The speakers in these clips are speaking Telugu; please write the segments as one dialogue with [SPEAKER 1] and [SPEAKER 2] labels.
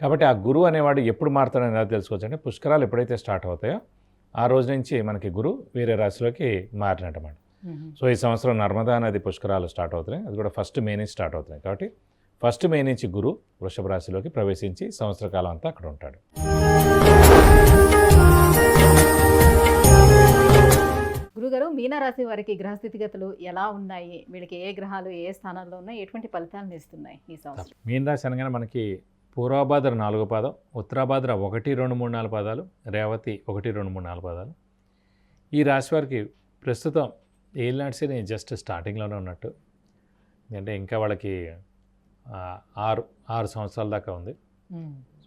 [SPEAKER 1] కాబట్టి ఆ గురువు అనేవాడు ఎప్పుడు మారుతాడని ఎలా తెలుసుకోవచ్చు అంటే పుష్కరాలు ఎప్పుడైతే స్టార్ట్ అవుతాయో ఆ రోజు నుంచి మనకి గురువు వేరే రాశిలోకి మారినట్టమాట. సో ఈ సంవత్సరం నర్మదా నది పుష్కరాలు స్టార్ట్ అవుతున్నాయి. అది కూడా ఫస్ట్ మే నుంచి స్టార్ట్ అవుతున్నాయి. కాబట్టి ఫస్ట్ మే నుంచి గురు వృషభ రాశిలోకి ప్రవేశించి సంవత్సర కాలం అంతా అక్కడ ఉంటాడు.
[SPEAKER 2] గురుగారు మీనరాశి వారికి గ్రహ స్థితిగతులు ఎలా ఉన్నాయి? వీళ్ళకి ఏ గ్రహాలు ఏ స్థానాల్లో ఉన్నాయి? ఎటువంటి ఫలితాలను ఇస్తున్నాయి ఈ సంవత్సరం?
[SPEAKER 1] మీన రాశి అనగానే మనకి పూర్వాభాద్ర నాలుగో పాదం ఉత్తరాభాద్ర ఒకటి రెండు మూడు నాలుగు పాదాలు రేవతి ఒకటి రెండు మూడు నాలుగు పాదాలు. ఈ రాశి వారికి ప్రస్తుతం ఏలినాడ్సిని జస్ట్ స్టార్టింగ్లోనే ఉన్నట్టు. అంటే ఇంకా వాళ్ళకి ఆరు ఆరు సంవత్సరాల దాకా ఉంది.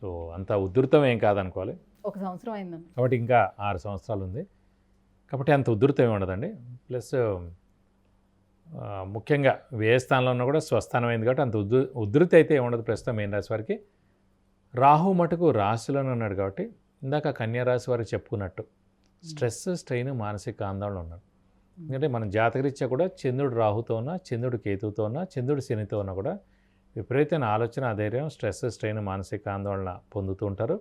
[SPEAKER 1] సో అంత ఉధృతం ఏం కాదనుకోవాలి.
[SPEAKER 2] ఒక సంవత్సరం అయిందండి.
[SPEAKER 1] కాబట్టి ఇంకా ఆరు సంవత్సరాలు ఉంది. కాబట్టి అంత ఉధృతం ఏమి ఉండదండి. ప్లస్ ముఖ్యంగా వ్యయ స్థానంలో ఉన్నా కూడా స్వస్థానం అయింది కాబట్టి అంత ఉధృ ఉధృతి అయితే ఏమి ఉండదు ప్రస్తుతం మీన రాశి వారికి. రాహు మటుకు రాశిలోనే ఉన్నాడు కాబట్టి ఇందాక కన్యారాశి వారు చెప్పుకున్నట్టు స్ట్రెస్ స్ట్రెయిన్ మానసిక ఆందోళన ఉన్నాడు ఎందుకంటే మనం జాతకరీత్యా కూడా చంద్రుడు రాహుతో ఉన్నా చంద్రుడు కేతువుతో ఉన్నా చంద్రుడు శనితో ఉన్నా కూడా విపరీతమైన ఆలోచన ధైర్యం స్ట్రెస్ స్ట్రెయిన్ మానసిక ఆందోళన పొందుతూ ఉంటారు.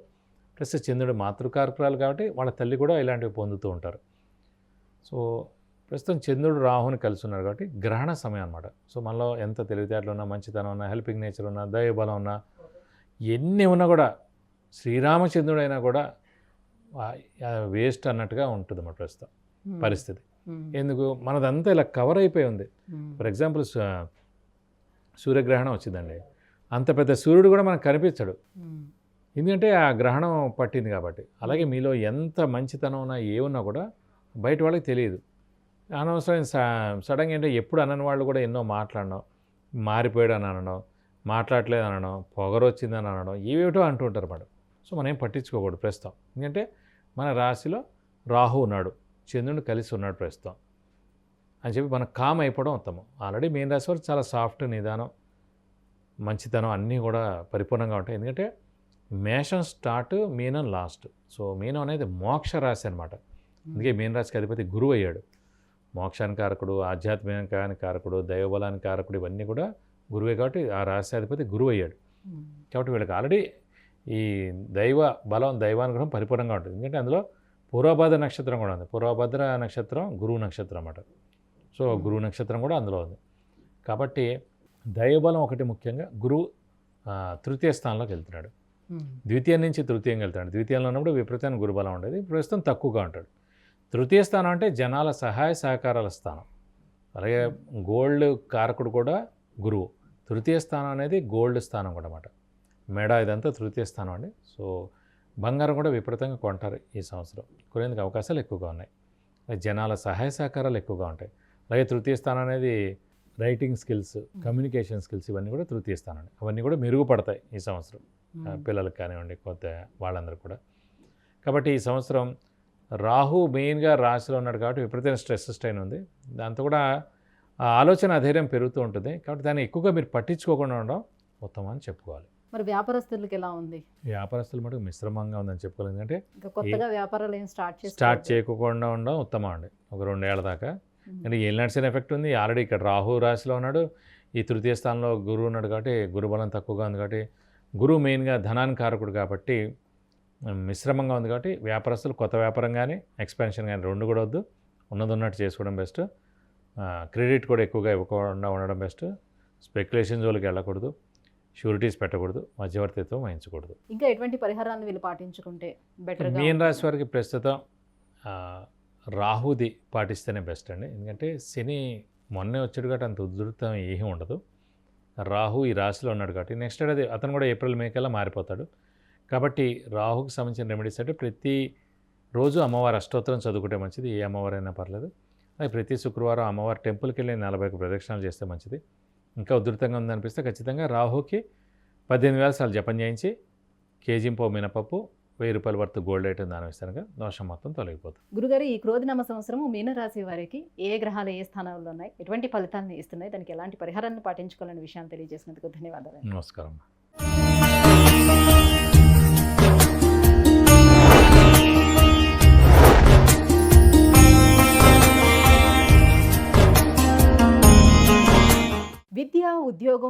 [SPEAKER 1] ప్లస్ చంద్రుడు మాతృకారకురాలు కాబట్టి వాళ్ళ తల్లి కూడా ఇలాంటివి పొందుతూ ఉంటారు. సో ప్రస్తుతం చంద్రుడు రాహుని కలిసి ఉన్నారు కాబట్టి గ్రహణ సమయం అనమాట సో మనలో ఎంత తెలివితేటలు ఉన్నా మంచితనం ఉన్నా హెల్పింగ్ నేచర్ ఉన్నా దైవబలం ఉన్నా ఎన్ని ఉన్నా కూడా శ్రీరామచంద్రుడు అయినా కూడా వేస్ట్ అన్నట్టుగా ఉంటుంది అన్నమాట ప్రస్తుతం పరిస్థితి. ఎందుకు? మనదంతా ఇలా కవర్ అయిపోయి ఉంది. ఫర్ ఎగ్జాంపుల్ సూర్యగ్రహణం వచ్చిందండి. అంత పెద్ద సూర్యుడు కూడా మనకు కనిపించడు. ఎందుకంటే ఆ గ్రహణం పట్టింది కాబట్టి. అలాగే మీలో ఎంత మంచితనం ఉన్నా ఏ ఉన్నా కూడా బయట వాళ్ళకి తెలియదు. అనవసరం సడన్గా అంటే ఎప్పుడు అనని వాళ్ళు కూడా ఎన్నో మాట్లాడడం మారిపోయాడు అని అనడం మాట్లాడలేదు అనడం పొగరు వచ్చిందని అనడం ఏవేటో అంటుంటారు మేడం సో మనం ఏం పట్టించుకోకూడదు ప్రస్తుతం. ఎందుకంటే మన రాశిలో రాహు ఉన్నాడు చంద్రుడు కలిసి ఉన్నాడు ప్రస్తుతం అని చెప్పి మనం కామ్ అయిపోవడం ఉత్తమం. ఆల్రెడీ మెయిన్ రాశి వారు చాలా సాఫ్ట్ నిదానం మంచితనం అన్నీ కూడా పరిపూర్ణంగా ఉంటాయి. ఎందుకంటే మేషం స్టార్ట్ మీనం లాస్ట్ సో మీనం అనేది మోక్ష రాశి అనమాట అందుకే మీన రాశికి అధిపతి గురువు అయ్యాడు మోక్షానికి కారకుడు ఆధ్యాత్మికానికి కారకుడు దైవబలానికి కారకుడు ఇవన్నీ కూడా గురువే కాబట్టి ఆ రాశి అధిపతి గురువు అయ్యాడు. కాబట్టి వీళ్ళకి ఆల్రెడీ ఈ దైవ బలం దైవానుగ్రహం పరిపూర్ణంగా ఉంటుంది. ఎందుకంటే అందులో పూర్వభద్ర నక్షత్రం కూడా ఉంది. పూర్వభద్ర నక్షత్రం గురువు నక్షత్రం అన్నమాట. సో. గురువు నక్షత్రం కూడా అందులో ఉంది. కాబట్టి దైవబలం ఒకటి ముఖ్యంగా గురువు తృతీయ స్థానంలోకి వెళ్తున్నాడు. ద్వితీయం నుంచి తృతీయం వెళ్తాడు ద్వితీయంలో ఉన్నప్పుడు విపరీతమైన గురుబలం ఉండేది. ప్రస్తుతం తక్కువగా ఉంటాడు. తృతీయ స్థానం అంటే జనాల సహాయ సహకారాల స్థానం. అలాగే గోల్డ్ కారకుడు కూడా గురువు. తృతీయ స్థానం అనేది గోల్డ్ స్థానం కూడా అన్నమాట. మెడ ఇదంతా తృతీయ స్థానం అండి. సో బంగారం కూడా విపరీతంగా కొంటారు ఈ సంవత్సరం. కొనేందుకు అవకాశాలు ఎక్కువగా ఉన్నాయి. జనాల సహాయ సహకారాలు ఎక్కువగా ఉంటాయి. అలాగే తృతీయ స్థానం అనేది రైటింగ్ స్కిల్స్ కమ్యూనికేషన్ స్కిల్స్ ఇవన్నీ కూడా తృతీయ స్థానం అండి. అవన్నీ కూడా మెరుగుపడతాయి ఈ సంవత్సరం. పిల్లలకు కానివ్వండి కొత్త వాళ్ళందరూ కూడా. కాబట్టి ఈ సంవత్సరం రాహు మెయిన్గా రాశిలో ఉన్నాడు కాబట్టి విపరీతమైన స్ట్రెస్ స్ట్రైన్ ఉంది. దాంతో కూడా ఆ ఆలోచన అధైర్యం పెరుగుతూ ఉంటుంది. కాబట్టి దాన్ని ఎక్కువగా మీరు పట్టించుకోకుండా ఉండడం ఉత్తమం అని చెప్పుకోవాలి.
[SPEAKER 2] మరి వ్యాపారస్తులకి ఎలా ఉంది?
[SPEAKER 1] వ్యాపారస్తులు మటుకు మిశ్రమంగా ఉందని చెప్పుకోవాలి ఎందుకంటే
[SPEAKER 2] కొత్తగా వ్యాపారాలు ఏం స్టార్ట్ చేసి
[SPEAKER 1] స్టార్ట్ చేయకుండా ఉండడం ఉత్తమం అండి. ఒక రెండేళ్ళ దాకా. అంటే ఏం నడిచిన ఎఫెక్ట్ ఉంది. ఆల్రెడీ ఇక్కడ రాహు రాశిలో ఉన్నాడు. ఈ తృతీయ స్థానంలో గురువు ఉన్నాడు కాబట్టి గురుబలం తక్కువగా ఉంది కాబట్టి గురువు మెయిన్గా ధనానికి కారకుడు కాబట్టి మిశ్రమంగా ఉంది కాబట్టి వ్యాపారస్తులు కొత్త వ్యాపారం కానీ ఎక్స్పాన్షన్ కానీ రెండు కూడా వద్దు. ఉన్నది ఉన్నట్టు చేసుకోవడం బెస్ట్. క్రెడిట్ కూడా ఎక్కువగా ఇవ్వకుండా ఉండడం బెస్ట్. స్పెక్యులేషన్ జోలికి వెళ్ళకూడదు. షూరిటీస్ పెట్టకూడదు. మధ్యవర్తిత్వం వహించకూడదు.
[SPEAKER 2] ఇంకా ఎటువంటి పరిహారాలను వీళ్ళు పాటించుకుంటే బెటర్
[SPEAKER 1] మీన రాశి వారికి ప్రస్తుతం రాహుది పాటిస్తేనే బెస్ట్ అండి. ఎందుకంటే శని మొన్నే వచ్చాడు కాబట్టి అంత ఉధృతం ఏమీ ఉండదు. రాహు ఈ రాశిలో ఉన్నాడు కాబట్టి నెక్స్ట్ అది అతను కూడా ఏప్రిల్ మే కల్లా మారిపోతాడు. కాబట్టి రాహుకి సంబంధించిన రెమెడీస్ అంటే ప్రతి రోజు అమ్మవారి అష్టోత్తరం చదువుకుంటే మంచిది. ఏ అమ్మవారైనా పర్లేదు. ప్రతి శుక్రవారం అమ్మవారి టెంపుల్కి వెళ్ళి నలభై ప్రదక్షిణాలు చేస్తే మంచిది. ఇంకా ఉధృతంగా ఉందనిపిస్తే ఖచ్చితంగా రాహుకి పద్దెనిమిది వేల సార్లు జపం చేయించి కేజీంపో మినపప్పు వెయ్యి రూపాయల వర్త్ గోల్డ్ ఐటమ్ దానం ఇస్తానుగా దోషం మొత్తం తొలగిపోతుంది.
[SPEAKER 2] గురుగారు ఈ క్రోధినామ సంవత్సరము మీనరాశి వారికి ఏ గ్రహాలు ఏ స్థానాల్లో ఉన్నాయి? ఎటువంటి ఫలితాలను ఇస్తున్నాయి? దానికి ఎలాంటి పరిహారాన్ని పాటించుకోవాలనే విషయాన్ని తెలియజేసినందుకు ధన్యవాదాలు
[SPEAKER 1] నమస్కారం.